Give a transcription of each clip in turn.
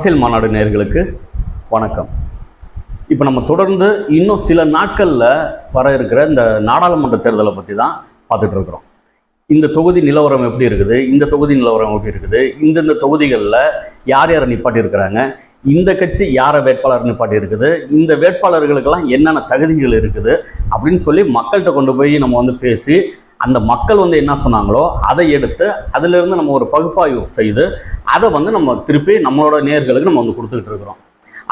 அரசியல் மாநாடு நேர்களுக்கு வணக்கம். இப்போ நம்ம தொடர்ந்து இன்னும் சில நாட்களில் வர இருக்கிற இந்த நாடாளுமன்ற தேர்தலை பற்றி தான் பார்த்துட்டு இருக்கிறோம். இந்த தொகுதி நிலவரம் எப்படி இருக்குது? இந்த தொகுதி நிலவரம் எப்படி இருக்குது? இந்தந்த தொகுதிகளில் யார் யாரை நிப்பாட்டி இருக்கிறாங்க? இந்த கட்சி யாரை வேட்பாளர் நிப்பாட்டி இருக்குது? இந்த வேட்பாளர்களுக்கெல்லாம் என்னென்ன தகுதிகள் இருக்குது? அப்படின்னு சொல்லி மக்கள்கிட்ட கொண்டு போய் நம்ம வந்து பேசி அந்த மக்கள் வந்து என்ன சொன்னாங்களோ அதை எடுத்து அதிலிருந்து நம்ம ஒரு பகுப்பாய்வு செய்து அதை வந்து நம்ம திருப்பி நம்மளோட நேர்களுக்கு நம்ம வந்து கொடுத்துக்கிட்டு இருக்கிறோம்.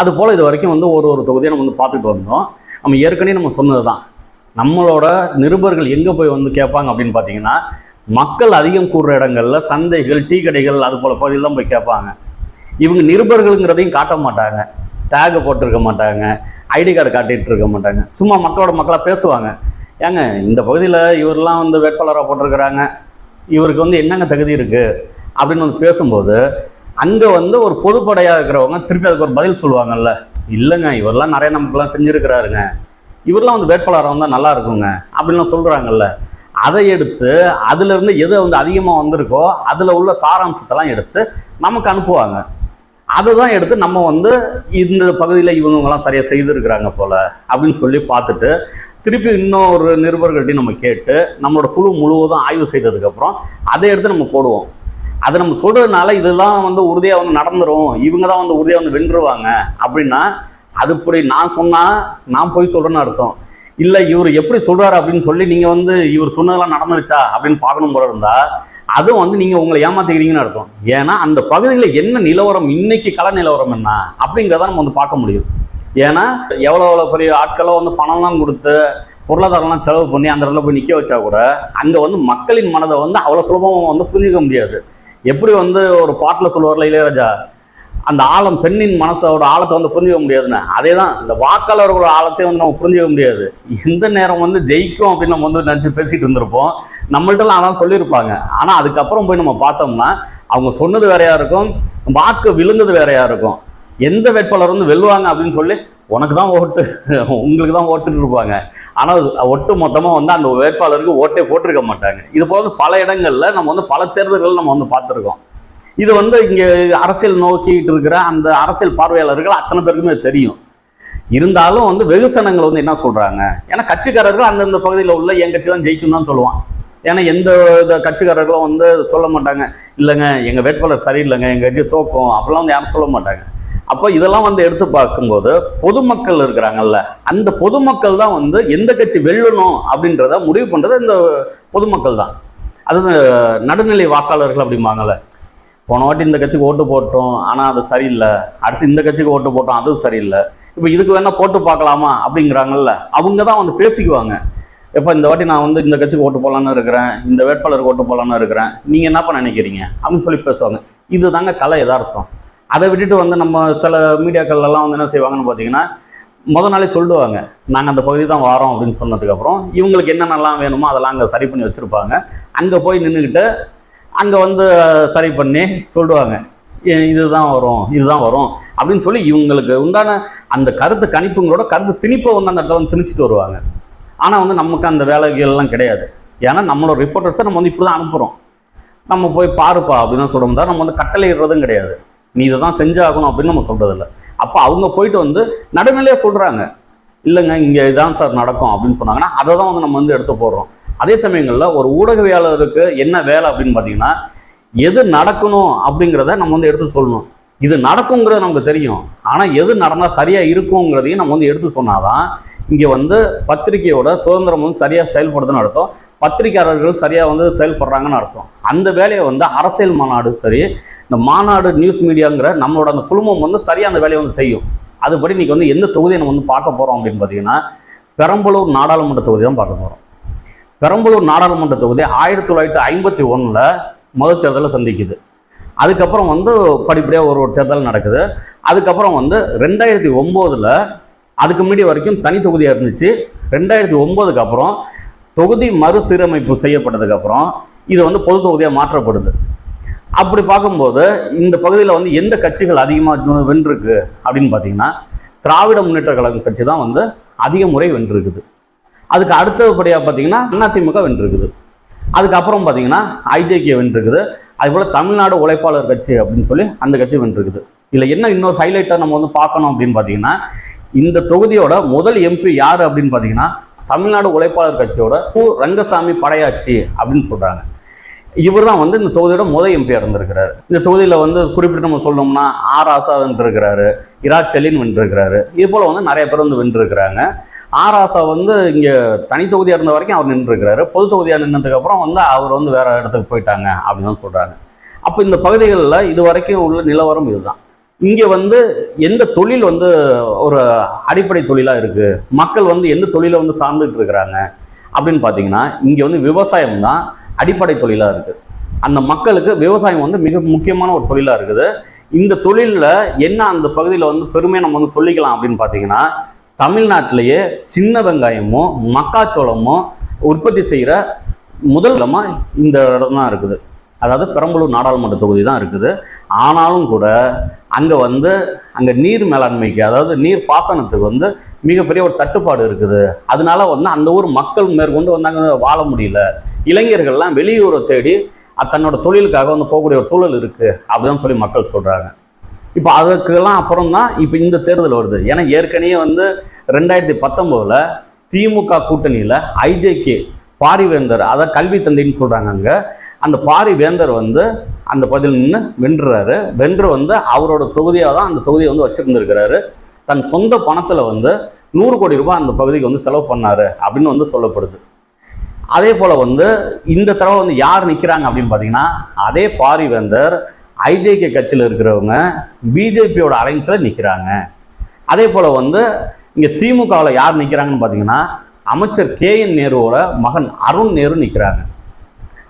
அது போல் இது வரைக்கும் வந்து ஒரு ஒரு தொகுதியை நம்ம வந்து பார்த்துட்டு வந்தோம். நம்ம ஏற்கனவே நம்ம சொன்னது தான். நம்மளோட நிருபர்கள் எங்கே போய் வந்து கேட்பாங்க அப்படின்னு பார்த்தீங்கன்னா மக்கள் அதிகம் கூடுற இடங்களில் சந்தைகள் டீ கடைகள் அது போல் பகுதியில் தான் போய் கேட்பாங்க. இவங்க நிருபர்களுங்கிறதையும் காட்ட மாட்டாங்க. டேகு போட்டிருக்க மாட்டாங்க. ஐடி கார்டு காட்டிகிட்டு இருக்க மாட்டாங்க. சும்மா மக்களோட மக்களாக பேசுவாங்க. ஏங்க இந்த பகுதியில் இவரெல்லாம் வந்து வேட்பாளராக போட்டிருக்கிறாங்க. இவருக்கு வந்து என்னங்க தகுதி இருக்குது அப்படின்னு வந்து பேசும்போது அங்கே வந்து ஒரு பொதுப்படையாக இருக்கிறவங்க திருப்பி அதுக்கு ஒரு பதில் சொல்லுவாங்கல்ல. இல்லைங்க இவரெல்லாம் நிறைய நமக்குலாம் செஞ்சுருக்கிறாருங்க. இவரெல்லாம் வந்து வேட்பாளராக வந்தால் நல்லா இருக்குங்க அப்படின்லாம் சொல்கிறாங்கல்ல அதை எடுத்து அதிலிருந்து எது வந்து அதிகமாக வந்திருக்கோ அதில் உள்ள சாராம்சத்தெல்லாம் எடுத்து நமக்கு அனுப்புவாங்க. அதை தான் எடுத்து நம்ம வந்து இந்த பகுதியில் இவங்கெல்லாம் சரியாக செய்திருக்கிறாங்க போல் அப்படின்னு சொல்லி பார்த்துட்டு திருப்பி இன்னொரு நிருபர்கள்ட்டையும் நம்ம கேட்டு நம்மளோட குழு முழுவதும் ஆய்வு செய்ததுக்கப்புறம் அதை எடுத்து நம்ம போடுவோம். அதை நம்ம சொல்கிறதுனால இதெல்லாம் வந்து உறுதியாக வந்து நடந்துரும். இவங்க தான் வந்து உறுதியாக வந்து வென்றுருவாங்க. அப்படின்னா அது இப்படி நான் சொன்னால் நான் போய் சொல்கிறேன்னு அர்த்தம். இல்லை இவர் எப்படி சொல்கிறாரு அப்படின்னு சொல்லி நீங்கள் வந்து இவர் சொன்னதெல்லாம் நடந்துருச்சா அப்படின்னு பார்க்கணும் போல இருந்தால் அதுவும் வந்து நீங்கள் உங்களை ஏமாத்திக்கிறீங்கன்னு அர்த்தம். ஏன்னா அந்த பகுதியில் என்ன நிலவரம் இன்னைக்கு கள நிலவரம் என்ன அப்படிங்கிறத நம்ம வந்து பார்க்க முடியும். ஏன்னா எவ்வளோ எவ்வளோ பெரிய ஆட்களோ வந்து பணம்லாம் கொடுத்து பொருளாதாரம்லாம் செலவு பண்ணி அந்த இடத்துல போய் நிற்க வச்சா கூட அங்கே வந்து மக்களின் மனதை வந்து அவ்வளோ சுலபமாக வந்து புரிஞ்சுக்க முடியாது. எப்படி வந்து ஒரு பாட்டில் சொல்லுவார்ல இளையராஜா அந்த ஆழம் பெண்ணின் மனசோட ஆழத்தை வந்து புரிஞ்சுக்க முடியாதுன்னு அதே தான் இந்த வாக்காளர்களோட ஆழத்தையும் வந்து நம்ம புரிஞ்சுக்க முடியாது. எந்த நேரம் வந்து ஜெயிக்கும் அப்படின்னு நம்ம வந்து நினச்சி பேசிகிட்டு இருந்திருப்போம். நம்மள்ட்டலாம் அதான் சொல்லியிருப்பாங்க. ஆனால் அதுக்கப்புறம் போய் நம்ம பார்த்தோம்னா அவங்க சொன்னது வேறையாக இருக்கும் வாக்கு விழுந்தது வேறையாக இருக்கும். எந்த வேட்பாளர் வந்து வெல்லுவாங்க அப்படின்னு சொல்லி உனக்கு தான் ஓட்டு உங்களுக்கு தான் ஓட்டுட்டு இருப்பாங்க. ஆனால் ஒட்டு மொத்தமாக வந்து அந்த வேட்பாளருக்கு ஓட்டே போட்டிருக்க மாட்டாங்க. இது போல பல இடங்களில் நம்ம வந்து பல தேர்தல்கள் நம்ம வந்து பார்த்துருக்கோம். இது வந்து இங்கே அரசியல் நோக்கிட்டு இருக்கிற அந்த அரசியல் பார்வையாளர்கள் அத்தனை பேருக்குமே தெரியும். இருந்தாலும் வந்து வெகுசனங்கள் வந்து என்ன சொல்கிறாங்க ஏன்னா கட்சிக்காரர்கள் அந்தந்த பகுதியில் உள்ள என் கட்சி தான் ஜெயிக்கும் தான் சொல்லுவான். ஏன்னா எந்த கட்சிக்காரர்களும் வந்து சொல்ல மாட்டாங்க. இல்லைங்க எங்கள் வேட்பாளர் சரியில்லைங்க எங்கள் கட்சி தோக்கும் அப்படிலாம் வந்து யாரும் சொல்ல மாட்டாங்க. அப்போ இதெல்லாம் வந்து எடுத்து பார்க்கும்போது பொதுமக்கள் இருக்கிறாங்கல்ல அந்த பொதுமக்கள் தான் வந்து எந்த கட்சி வெல்லணும் அப்படின்றத முடிவு பண்ணுறது இந்த பொதுமக்கள் தான். அது நடுநிலை வாக்காளர்கள் அப்படிம்பாங்கல்ல. போன வாட்டி இந்த கட்சிக்கு ஓட்டு போட்டோம் ஆனால் அது சரியில்லை. அடுத்து இந்த கட்சிக்கு ஓட்டு போட்டோம் அதுவும் சரியில்லை. இப்போ இதுக்கு வேணால் போட்டு பார்க்கலாமா அப்படிங்கிறாங்கல்ல அவங்க தான் வந்து பேசிக்குவாங்க. இப்போ இந்த வாட்டி நான் வந்து இந்த கட்சிக்கு ஓட்டு போடலான்னு இருக்கிறேன் இந்த வேட்பாளருக்கு ஓட்டு போடலான்னு இருக்கிறேன் நீங்கள் என்னப்பா நினைக்கிறீங்க அப்படின்னு சொல்லி பேசுவாங்க. இது தாங்க கலை எதார்த்தம் அதை விட்டுட்டு வந்து நம்ம சில மீடியாக்கள்லாம் வந்து என்ன செய்வாங்கன்னு பார்த்தீங்கன்னா முத நாளே சொல்லுவாங்க நாங்கள் அந்த பகுதி தான் வரோம் அப்படின்னு சொன்னதுக்கப்புறம் இவங்களுக்கு என்னென்னலாம் வேணுமோ அதெல்லாம் அங்கே சரி பண்ணி வச்சுருப்பாங்க. அங்கே போய் நின்றுக்கிட்டு அங்கே வந்து சரி பண்ணி சொல்லுவாங்க. இதுதான் வரும் இதுதான் வரும் அப்படின்னு சொல்லி இவங்களுக்கு உண்டான அந்த கருத்து கணிப்புங்களோட கருத்து திணிப்பை வந்து அந்த இடத்துல வந்து திணிச்சிட்டு வருவாங்க. ஆனால் வந்து நமக்கு அந்த வேலைகள்லாம் கிடையாது. ஏன்னா நம்மளோட ரிப்போர்ட்டர்ஸை நம்ம வந்து இப்படி தான் அனுப்புகிறோம் நம்ம போய் பாருப்பா அப்படின்னு தான் சொல்ல முடியாது. நம்ம வந்து கட்டளை இடுறதும் கிடையாது. நீ இதை தான் செஞ்சாகணும் அப்படின்னு நம்ம சொல்கிறதில்ல அப்போ அவங்க போயிட்டு வந்து நடுநிலையாக சொல்கிறாங்க இல்லைங்க இங்கே இதான் சார் நடக்கும் அப்படின்னு சொன்னாங்கன்னா அதை தான் வந்து நம்ம வந்து எடுத்து போடுறோம். அதே சமயங்களில் ஒரு ஊடகவியாளருக்கு என்ன வேலை அப்படின்னு பார்த்தீங்கன்னா எது நடக்கணும் அப்படிங்கிறத நம்ம வந்து எடுத்து சொல்லணும். இது நடக்குங்கிறது நமக்கு தெரியும். ஆனால் எது நடந்தால் சரியாக இருக்குங்கிறதையும் நம்ம வந்து எடுத்து சொன்னாதான் இங்கே வந்து பத்திரிகையோட சுதந்திரம் வந்து சரியாக செயல்படுதுன்னு அர்த்தம். பத்திரிகையாளர்கள் சரியாக வந்து செயல்படுறாங்கன்னு அர்த்தம். அந்த வேலையை வந்து அரசியல் மாநாடு சரி இந்த மாநாடு நியூஸ் மீடியாங்கிற நம்மளோட அந்த குழுமம் வந்து சரியாக அந்த வேலையை வந்து செய்யும். அதுபடி இன்றைக்கி வந்து எந்த தொகுதியை நம்ம வந்து பார்க்க போகிறோம் அப்படின்னு பார்த்தீங்கன்னா பெரம்பலூர் நாடாளுமன்ற தொகுதி தான் பார்க்க போகிறோம் பெரம்பலூர் நாடாளுமன்ற தொகுதி ஆயிரத்தி தொள்ளாயிரத்தி ஐம்பத்தி ஒன்றில் முதல் தேர்தலை சந்திக்குது. அதுக்கப்புறம் வந்து படிப்படியாக ஒரு ஒரு தேர்தல் நடக்குது. அதுக்கப்புறம் வந்து ரெண்டாயிரத்தி ஒம்போதில் அதுக்கு முன்னாடி வரைக்கும் தனி தொகுதியாக இருந்துச்சு. ரெண்டாயிரத்தி ஒம்போதுக்கு அப்புறம் தொகுதி மறுசீரமைப்பு செய்யப்பட்டதுக்கப்புறம் இது வந்து பொது தொகுதியாக மாற்றப்படுது. அப்படி பார்க்கும்போது இந்த பகுதியில் வந்து எந்த கட்சிகள் அதிகமாக வென்றிருக்கு அப்படின்னு பார்த்தீங்கன்னா திராவிட முன்னேற்ற கழகம் கட்சி தான் வந்து அதிக முறை வென்றிருக்குது. அதுக்கு அடுத்தபடியாக பார்த்தீங்கன்னா அதிமுக வென்றிருக்குது. அதுக்கப்புறம் பார்த்தீங்கன்னா ஐஜேகே வென்றிருக்குது. அதுபோல் தமிழ்நாடு உழைப்பாளர் கட்சி அப்படின்னு சொல்லி அந்த கட்சி வென்றிருக்குது. இதில் என்ன இன்னொரு ஹைலைட்டாக நம்ம வந்து பார்க்கணும் அப்படின்னு பார்த்தீங்கன்னா இந்த தொகுதியோட முதல் எம்பி யார் அப்படின்னு பார்த்தீங்கன்னா தமிழ்நாடு உழைப்பாளர் கட்சியோட கு ரங்கசாமி படையாச்சி அப்படின்னு சொல்கிறாங்க இவர் தான் வந்து இந்த தொகுதியோட முதல் எம்பியாக இருந்திருக்கிறாரு. இந்த தொகுதியில் வந்து குறிப்பிட்டு நம்ம சொல்லணும்னா ஆர் ஆசா வென்றிருக்கிறாரு இரா செலின் வென்றிருக்கிறாரு. இது போல் வந்து நிறைய பேர் வந்து வென்றிருக்கிறாங்க. ஆர் ஆசா வந்து இங்கே தனி தொகுதியாக இருந்த வரைக்கும் அவர் நின்றுருக்கிறாரு. பொது தொகுதியாக நின்றதுக்கப்புறம் வந்து அவர் வந்து வேறு இடத்துக்கு போயிட்டாங்க அப்படின்னு தான் சொல்கிறாங்க அப்போ இந்த பகுதிகளில் இது வரைக்கும் உள்ள நிலவரம் இதுதான். இங்கே வந்து எந்த தொழில் வந்து ஒரு அடிப்படை தொழிலாக இருக்குது மக்கள் வந்து எந்த தொழிலை வந்து சார்ந்துட்டு இருக்கிறாங்க? அப்படின்னு பார்த்தீங்கன்னா இங்கே வந்து விவசாயம் தான் அடிப்படை தொழிலாக இருக்குது அந்த மக்களுக்கு விவசாயம் வந்து மிக முக்கியமான ஒரு தொழிலாக இருக்குது. இந்த தொழிலில் என்ன அந்த பகுதியில் வந்து பெருமையை நம்ம வந்து சொல்லிக்கலாம் அப்படின்னு பார்த்தீங்கன்னா தமிழ்நாட்டிலேயே சின்ன வெங்காயமும் மக்காச்சோளமும் உற்பத்தி செய்கிற முதல் இடமாக இந்த இடம் தான் இருக்குது. அதாவது பெரம்பலூர் நாடாளுமன்ற தொகுதி தான் இருக்குது. ஆனாலும் கூட அங்கே வந்து அங்கே நீர் மேலாண்மைக்கு அதாவது நீர் பாசனத்துக்கு வந்து மிகப்பெரிய ஒரு தட்டுப்பாடு இருக்குது. அதனால வந்து அந்த ஊர் மக்கள் மேற்கொண்டு வந்து அங்கே வாழ முடியல. இளைஞர்கள்லாம் வெளியூரை தேடி தன்னோட தொழிலுக்காக வந்து போகக்கூடிய ஒரு சூழல் இருக்குது அப்படிதான் சொல்லி மக்கள் சொல்கிறாங்க இப்போ அதுக்கெல்லாம் அப்புறம் தான் இப்போ இந்த தேர்தல் வருது. ஏன்னா ஏற்கனவே வந்து ரெண்டாயிரத்தி பத்தொம்போதில் திமுக கூட்டணியில் ஐஜேகே பாரிவேந்தர் அதை கல்வி தந்தைன்னு சொல்கிறாங்க அங்கே. அந்த பாரிவேந்தர் வந்து அந்த பதில் நின்று வென்றுறாரு. வென்று வந்து அவரோட தொகுதியாக தான் அந்த தொகுதியை வந்து வச்சுருந்துருக்கிறாரு. தன் சொந்த பணத்தில் வந்து நூறு கோடி ரூபாய் அந்த பகுதிக்கு வந்து செலவு பண்ணார் அப்படின்னு வந்து சொல்லப்படுது. அதே போல் வந்து இந்த தடவை வந்து யார் நிற்கிறாங்க அப்படின்னு பார்த்தீங்கன்னா அதே பாரிவேந்தர் ஐஜேகே கட்சியில் இருக்கிறவங்க பிஜேபியோட அலைன்ஸில் நிற்கிறாங்க அதே போல் வந்து இங்கே திமுகவில் யார் நிற்கிறாங்கன்னு பார்த்தீங்கன்னா அமைச்சர் கே என் நேருவோட மகன் அருண் நேரு நிற்கிறாங்க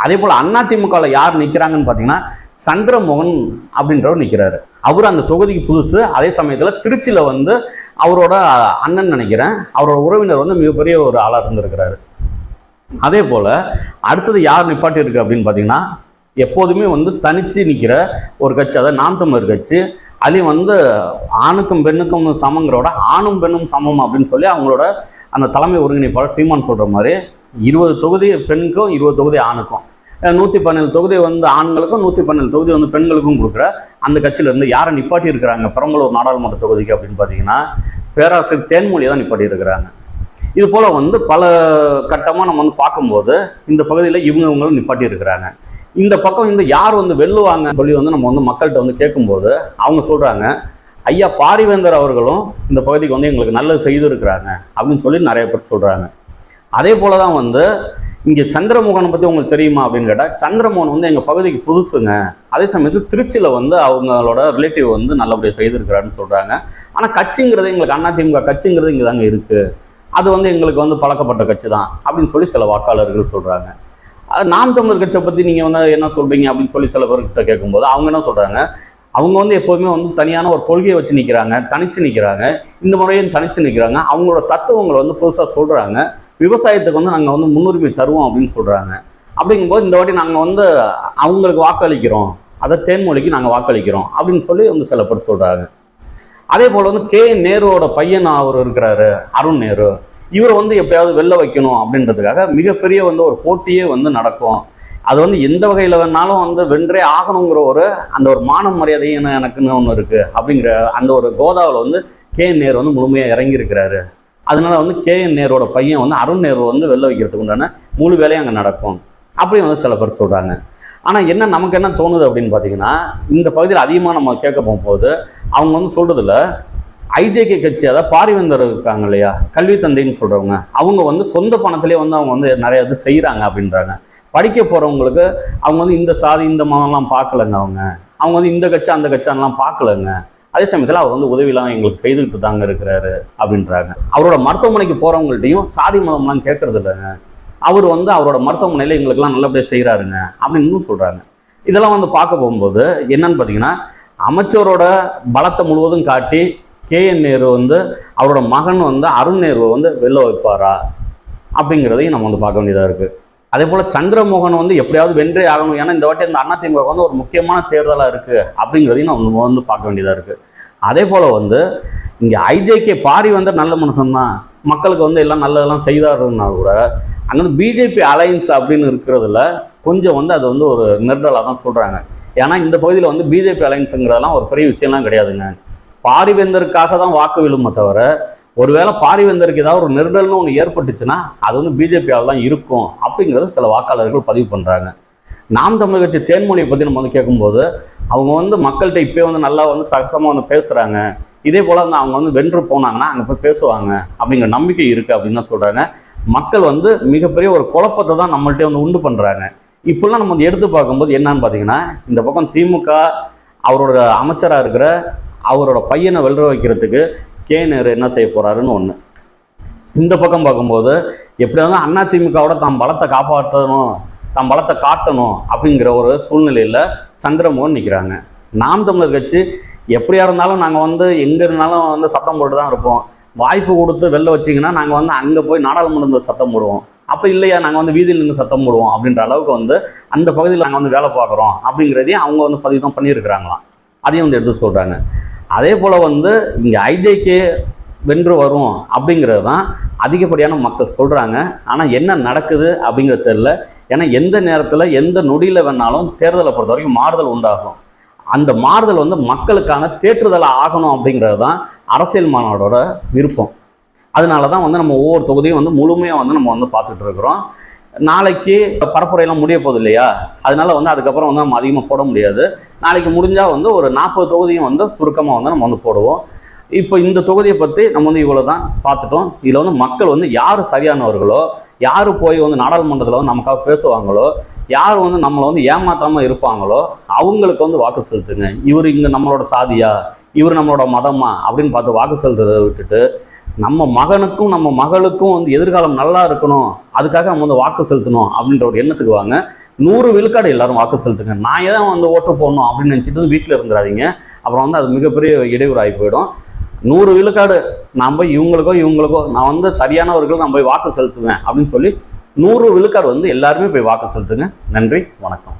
அதே போல் அண்ணா திமுகவில் யார் நிற்கிறாங்கன்னு பார்த்தீங்கன்னா சந்திரமோகன் அப்படின்றவர் நிற்கிறாரு அவர் அந்த தொகுதிக்கு புதுசு அதே சமயத்தில் திருச்சியில் வந்து அவரோட அண்ணன் நினைக்கிறேன். அவரோட உறவினர் வந்து மிகப்பெரிய ஒரு ஆளாக இருந்திருக்கிறாரு. அதே போல் அடுத்தது யார் நிப்பாட்டி இருக்கு அப்படின்னு பார்த்தீங்கன்னா எப்போதுமே வந்து தனித்து நிற்கிற ஒரு கட்சி அதாவது நாம் தமிழர் கட்சி. அதுலேயும் வந்து ஆணுக்கும் பெண்ணுக்கும் சமங்கிறோட ஆணும் பெண்ணும் சமம் அப்படின்னு சொல்லி அவங்களோட அந்த தலைமை ஒருங்கிணைப்பாளர் சீமான் சொல்கிற மாதிரி இருபது தொகுதி பெண்ணுக்கும் இருபது தொகுதி ஆணுக்கும். நூற்றி பன்னெண்டு தொகுதி வந்து ஆண்களுக்கும் நூற்றி பன்னெண்டு தொகுதி வந்து பெண்களுக்கும் கொடுக்குற அந்த கட்சியிலேருந்து யாரை நிப்பாட்டி இருக்கிறாங்க? பெரம்பலூர் நாடாளுமன்ற தொகுதிக்கு அப்படின்னு பார்த்தீங்கன்னா பேராசிரியர் தேன்மொழியை தான் நிப்பாட்டி இருக்கிறாங்க. இது போல் வந்து பல கட்டமாக நம்ம வந்து பார்க்கும்போது இந்த பகுதியில் இவங்க இவங்களும் நிப்பாட்டி இருக்கிறாங்க. இந்த பக்கம் இந்த யார் வந்து வெல்லுவாங்க சொல்லி வந்து நம்ம வந்து மக்கள்கிட்ட வந்து கேட்கும்போது அவங்க சொல்கிறாங்க ஐயா பாரிவேந்தர் அவர்களும் இந்த பகுதிக்கு வந்து எங்களுக்கு நல்லது செய்திருக்கிறாங்க அப்படின்னு சொல்லி நிறைய பேர் சொல்கிறாங்க அதே போல தான் வந்து இங்கே சந்திரமோகனை பற்றி உங்களுக்கு தெரியுமா அப்படின்னு கேட்டால் சந்திரமோகன் வந்து எங்கள் பகுதிக்கு புதுசுங்க. அதே சமயத்தில் திருச்சியில் வந்து அவங்களோட ரிலேட்டிவ் வந்து நல்லபடியாக செய்திருக்கிறாருன்னு சொல்கிறாங்க ஆனால் கட்சிங்கிறது எங்களுக்கு அதிமுக கட்சிங்கிறது இங்கே தாங்க இருக்குது அது வந்து எங்களுக்கு வந்து பழக்கப்பட்ட கட்சி தான் அப்படின்னு சொல்லி சில வாக்காளர்கள் சொல்கிறாங்க நாம் தமிழர் கட்சியை பற்றி நீங்கள் வந்து என்ன சொல்கிறீங்க அப்படின்னு சொல்லி சில பேர்கிட்ட கேட்கும்போது அவங்க என்ன சொல்கிறாங்க அவங்க வந்து எப்போதுமே வந்து தனியான ஒரு கொள்கையை வச்சு நிற்கிறாங்க தனிச்சு நிற்கிறாங்க இந்த முறையும் தனிச்சு நிற்கிறாங்க அவங்களோட தத்துவங்களை வந்து புதுசாக சொல்கிறாங்க விவசாயத்துக்கு வந்து நாங்கள் வந்து முன்னுரிமை தருவோம் அப்படின்னு சொல்கிறாங்க அப்படிங்கும்போது இந்த வாட்டி நாங்கள் வந்து அவங்களுக்கு வாக்களிக்கிறோம். அதை தேன்மொழிக்கு நாங்கள் வாக்களிக்கிறோம் அப்படின்னு சொல்லி வந்து சில பேர் சொல்கிறாங்க அதே போல் வந்து கே நேருவோட பையன் அவர் இருக்கிறாரு அருண் நேரு. இவரை வந்து எப்படியாவது வெளில வைக்கணும் அப்படின்றதுக்காக மிகப்பெரிய வந்து ஒரு போட்டியே வந்து நடக்கும். அது வந்து எந்த வகையில் வேணாலும் வந்து வென்றே ஆகணுங்கிற ஒரு அந்த ஒரு மானம் மரியாதையும் எனக்குன்னு ஒன்று இருக்குது அப்படிங்கிற அந்த ஒரு கோதாவில் வந்து கே என் வந்து முழுமையாக இறங்கியிருக்கிறாரு. அதனால வந்து கே என் நேரோட பையன் வந்து அருண் நேரு வந்து வெளில வைக்கிறதுக்கு உண்டான முழு வேலையும் அங்கே நடக்கும். அப்படி வந்து சில பேர் சொல்கிறாங்க ஆனால் என்ன நமக்கு என்ன தோணுது அப்படின்னு பார்த்தீங்கன்னா இந்த பகுதியில் அதிகமாக நம்ம கேட்க போகும்போது அவங்க வந்து சொல்கிறதுல ஐஜேகே கட்சி அதாவது பாரிவந்தர் இருக்காங்க இல்லையா? கல்வி தந்தைன்னு சொல்கிறவங்க அவங்க வந்து சொந்த பணத்திலே வந்து அவங்க வந்து நிறைய இது செய்கிறாங்க அப்படின்றாங்க. படிக்க போகிறவங்களுக்கு அவங்க வந்து இந்த சாதி இந்த மதம்லாம் பார்க்கலங்க அவங்க. அவங்க வந்து இந்த கட்சி அந்த கட்சான்லாம் பார்க்கலங்க. அதே சமயத்தில் அவர் வந்து உதவிலாம் எங்களுக்கு செய்துக்கிட்டு தாங்க இருக்கிறாரு அப்படின்றாங்க. அவரோட மருத்துவமனைக்கு போகிறவங்கள்ட்டையும் சாதி மதம்லாம் கேட்கறது இல்லைங்க. அவர் வந்து அவரோட மருத்துவமனையில் எங்களுக்கெல்லாம் நல்லபடியாக செய்கிறாருங்க அப்படின்னு சொல்கிறாங்க இதெல்லாம் வந்து பார்க்க போகும்போது என்னன்னு பார்த்தீங்கன்னா அமைச்சரோட பலத்தை முழுவதும் காட்டி கேஎன் நேரு வந்து அவரோட மகன் வந்து அருண் நேருவை வந்து வெளில வைப்பாரா? அப்படிங்கிறதையும் நம்ம வந்து பார்க்க வேண்டியதாக இருக்குது அதே போல் சந்திரமோகன் வந்து எப்படியாவது வென்றே ஆகணும். ஏன்னா இந்த வாட்டி இந்த அதிமுக வந்து ஒரு முக்கியமான தேர்தலாக இருக்குது அப்படிங்கிறதையும் நம்ம வந்து பார்க்க வேண்டியதாக இருக்குது அதே போல் வந்து இங்கே ஐஜேகே பாரி வந்து நல்ல மனுஷன் தான். மக்களுக்கு வந்து எல்லாம் நல்லதெல்லாம் செய்தாருன்னா கூட அங்கே வந்து பிஜேபி அலையன்ஸ் அப்படின்னு இருக்கிறதுல கொஞ்சம் வந்து அது வந்து ஒரு நெருடலாக தான் சொல்கிறாங்க ஏன்னா இந்த பகுதியில் வந்து பிஜேபி அலைன்ஸுங்கிறதெல்லாம் ஒரு பெரிய விஷயம்லாம் கிடையாதுங்க. பாரிவேந்தருக்காக தான் வாக்கு விழுமே தவிர ஒருவேளை பாரிவேந்தருக்கு ஏதாவது ஒரு நெருடல்னு ஒன்று ஏற்பட்டுச்சுன்னா அது வந்து பிஜேபியால் தான் இருக்கும் அப்படிங்கிறத சில வாக்காளர்கள் பதிவு பண்ணுறாங்க நாம் தமிழ் கட்சி தேன்மொழியை பற்றி நம்ம வந்து கேட்கும்போது அவங்க வந்து மக்கள்கிட்ட இப்போயே வந்து நல்லா வந்து சகசமாக வந்து பேசுகிறாங்க இதே போல் வந்து அவங்க வந்து வென்று போனாங்கன்னா அங்கே போய் பேசுவாங்க அப்படிங்கிற நம்பிக்கை இருக்குது அப்படின்னு தான் சொல்கிறாங்க மக்கள் வந்து மிகப்பெரிய ஒரு குழப்பத்தை தான் நம்மள்கிட்ட வந்து உண்டு பண்ணுறாங்க இப்போல்லாம் நம்ம வந்து எடுத்து பார்க்கும்போது என்னன்னு பார்த்தீங்கன்னா இந்த பக்கம் திமுக அவரோட அமைச்சராக இருக்கிற அவரோட பையனை வெல்ற வைக்கிறதுக்கு கே நேரு என்ன செய்ய போறாருன்னு ஒன்று இந்த பக்கம் பார்க்கும்போது எப்படியாவது அண்ணா திமுகவோட தாம் பலத்தை காப்பாற்றணும் தம் பலத்தை காட்டணும் அப்படிங்கிற ஒரு சூழ்நிலையில் சந்திரமோகன் நிற்கிறாங்க நாம் தமிழர் கட்சி எப்படியா இருந்தாலும் நாங்கள் வந்து எங்கே இருந்தாலும் வந்து சத்தம் போட்டு தான் இருப்போம். வாய்ப்பு கொடுத்து வெளில வச்சிங்கன்னா நாங்கள் வந்து அங்கே போய் நாடாளுமன்றத்தில் சத்தம் போடுவோம். அப்போ இல்லையா நாங்கள் வந்து வீதியில் நின்று சத்தம் போடுவோம் அப்படின்ற அளவுக்கு வந்து அந்த பகுதியில் நாங்கள் வந்து வேலை பார்க்குறோம் அப்படிங்கிறதையும் அவங்க வந்து பதிவு தான் பண்ணியிருக்கிறாங்களாம். அதையும் வந்து எடுத்து சொல்கிறாங்க அதே போல் வந்து இங்கே ஐஜேகே வென்று வரும் அப்படிங்கிறது தான் அதிகப்படியான மக்கள் சொல்கிறாங்க ஆனால் என்ன நடக்குது அப்படிங்கிறது தெரில ஏன்னா எந்த நேரத்தில் எந்த நொடியில் வேணாலும் தேர்தலை பொறுத்த வரைக்கும் மாறுதல் உண்டாகும். அந்த மாறுதல் வந்து மக்களுக்கான தேற்றுதலை ஆகணும் அப்படிங்கிறது தான் அரசியல் மாநாடோட விருப்பம். அதனால தான் வந்து நம்ம ஒவ்வொரு தொகுதியும் வந்து முழுமையாக வந்து நம்ம வந்து பார்த்துட்டு இருக்கிறோம். நாளைக்கு பரப்புரையெல்லாம் முடிய போகுது இல்லையா? அதனால வந்து அதுக்கப்புறம் வந்து நம்ம அதிகமாக போட முடியாது. நாளைக்கு முடிஞ்சால் வந்து ஒரு நாற்பது தொகுதியும் வந்து சுருக்கமாக வந்து நம்ம வந்து போடுவோம். இப்போ இந்த தொகுதியை பற்றி நம்ம வந்து இவ்வளோ தான் பார்த்துட்டோம். இதில் வந்து மக்கள் வந்து யார் சரியானவர்களோ யார் போய் வந்து நாடாளுமன்றத்தில் வந்து நமக்காக பேசுவாங்களோ யார் வந்து நம்மளை வந்து ஏமாற்றாமல் இருப்பாங்களோ அவங்களுக்கு வந்து வாக்கு செலுத்துங்க. இவர் இங்கே நம்மளோட சாதியா? இவர் நம்மளோட மதமா அப்படின்னு பார்த்து வாக்கு செலுத்துறதை விட்டுட்டு நம்ம மகனுக்கும் நம்ம மகளுக்கும் வந்து எதிர்காலம் நல்லா இருக்கணும். அதுக்காக நம்ம வந்து வாக்கு செலுத்தணும் அப்படின்ற ஒரு எண்ணத்துக்கு வாங்க. நூறு விழுக்காடு எல்லாரும் வாக்கு செலுத்துங்க. நான் ஏன் வந்து ஓட்டு போடணும் அப்படின்னு நினச்சிட்டு வந்து வீட்டில் இருந்துடாதீங்க அப்புறம் வந்து அது மிகப்பெரிய இடையூறு ஆகி போயிடும். நூறு விழுக்காடு நான் போய் இவங்களுக்கோ இவங்களுக்கோ நான் வந்து சரியானவர்களுக்கு நான் போய் வாக்கு செலுத்துவேன் அப்படின்னு சொல்லி நூறு விழுக்காடு வந்து எல்லாருமே போய் வாக்கு செலுத்துங்க. நன்றி வணக்கம்.